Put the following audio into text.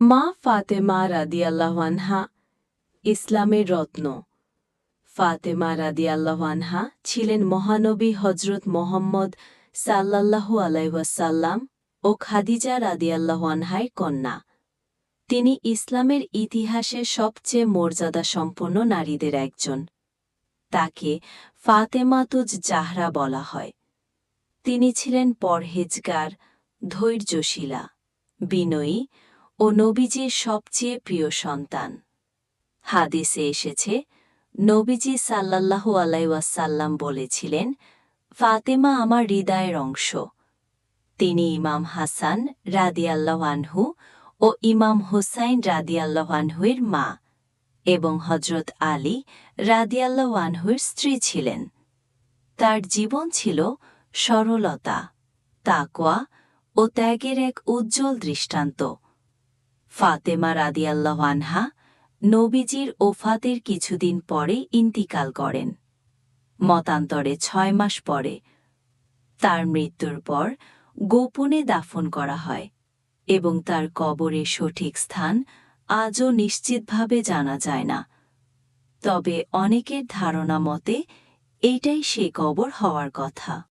মা ফাতেমা রাদিয়াল্লাহানহা ইসলামের রত্ন। ফাতেমা রাদিয়াল্লাহানহা ছিলেন মহানবী হজরত মোহাম্মদ সাল্লাল্লাহু আলাইসাল্লাম ও খাদিজা রাদিয়াল্লাহানহায় কন্যা। তিনি ইসলামের ইতিহাসে সবচেয়ে মর্যাদা সম্পন্ন নারীদের একজন। তাকে ফাতেমাতুজ জাহরা বলা হয়। তিনি ছিলেন পরহেজগার, ধৈর্যশীলা, বিনয়ী ও নবীজির সবচেয়ে প্রিয় সন্তান। হাদিসে এসেছে, নবীজি সাল্লাল্লাহু আলাইসাল্লাম বলেছিলেন, ফাতেমা আমার হৃদয়ের অংশ। তিনি ইমাম হাসান রাদিয়াল্লাহ আনহু ও ইমাম হুসাইন রাদিয়াল্লাহ আনহুয়ের মা এবং হজরত আলী রাদিয়াল্লাহ আনহুর স্ত্রী ছিলেন। তার জীবন ছিল সরলতা, তাকওয়া ও ত্যাগের এক উজ্জ্বল দৃষ্টান্ত। ফাতেমা রাদিয়াল্লাহ আনহা নবীজির ওফাতের কিছুদিন পরে ইন্তিকাল করেন। মতান্তরে ছয় মাস পরে তার মৃত্যুর পর গোপনে দাফন করা হয় এবং তার কবরের সঠিক স্থান আজও নিশ্চিতভাবে জানা যায় না। তবে অনেকের ধারণা মতে এইটাই সে কবর হওয়ার কথা।